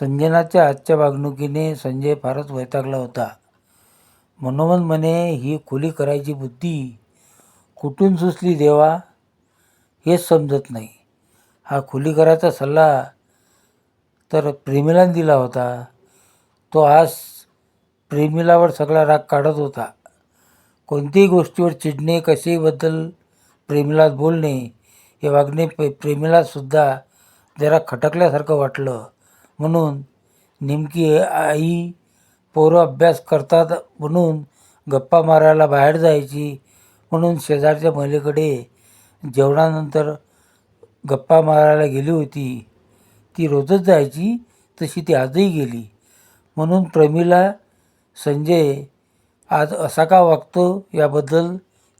संजनाच्या आजच्या वागणुकीने संजय फारच वैतागला होता. मनोमन म्हणे ही खोली करायची बुद्धी कुठून सुचली देवा? हेच समजत नाही. हा खोली करायचा सल्ला तर प्रेमीलाने दिला होता. तो आज प्रेमिलावर सगळा राग काढत होता. कोणत्याही गोष्टीवर चिडणे कशाहीबद्दल प्रेमिला बोलणे हे वागणे प्रे प्रेमिलासुद्धा जरा खटकल्यासारखं वाटलं. म्हणून नेमकी आई पोरं अभ्यास करतात म्हणून गप्पा मारायला बाहेर जायची म्हणून शेजारच्या महिलेकडे जेवणानंतर गप्पा मारायला गेली होती. ती रोजच जायची तशी ती आजही गेली. म्हणून प्रमिला संजय आज असा का वागतो याबद्दल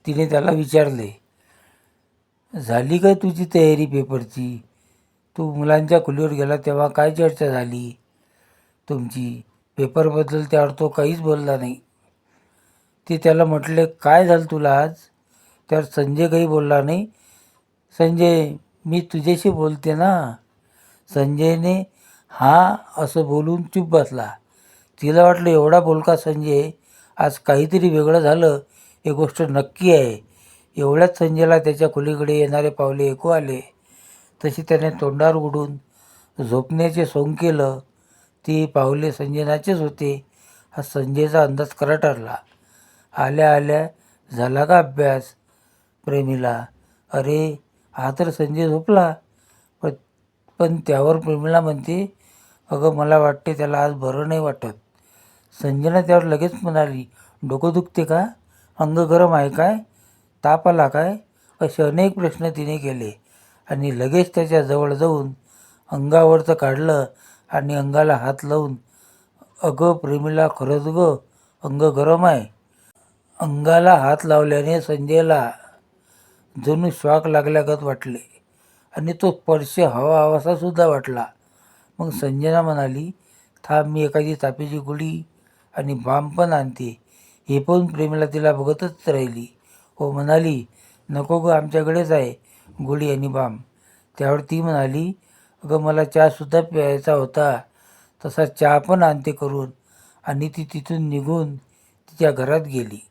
तिने त्याला विचारले. झाली काय तुझी तयारी पेपरची? तू मुलांच्या खोलीवर गेला तेव्हा काय चर्चा झाली? तुमची पेपरबद्दल त्यावर तो काहीच बोलला नाही. ते त्याला म्हटले काय झालं तुला आज? त्यावर संजय काही बोलला नाही. संजय मी तुझ्याशी बोलते ना. संजयने हा असं बोलून चूप बसला. तिला वाटलं एवढा बोलका संजय आज काहीतरी वेगळं झालं. हे गोष्ट नक्की आहे. एवढ्याच संजयला त्याच्या खोलीकडे येणारे पावले ऐकू आले. तशी त्याने तोंडावर उडून झोपण्याचे सोंग केलं. ती पावले संजनाचेच होते. हा संजयचा अंदाज खरा ठरला. आल्या आल्या झाला का अभ्यास? प्रेमीला. अरे हा तर संजय झोपला. पण पण त्यावर प्रेमीला म्हणते अगं मला वाटते त्याला आज बरं नाही वाटत. संजना त्यावर लगेच म्हणाली डोकं दुखते का? अंग गरम आहे काय? ताप आला काय? असे अनेक प्रश्न तिने केले. आणि लगेच त्याच्याजवळ जाऊन अंगावरचं काढलं आणि अंगाला हात लावून अगं प्रेमीला खरंच गं अंग गरम आहे. अंगाला हात लावल्याने संजयला जणू श्वाक लागल्यागत वाटले आणि तो स्पर्श हवा हवासासुद्धा वाटला. मग संजना म्हणाली थांब मी एखादी तापेची गुडी आणि बाम पण आणते. हे पण प्रेमीला तिला बघतच राहिली. हो म्हणाली नको गं आमच्याकडेच आहे. गोळी आणि बाम. त्यावर ती म्हणाली अगं मला चहासुद्धा प्यायचा होता. तसा चहा पण आणते करून. आणि ती तिथून निघून तिच्या घरात गेली.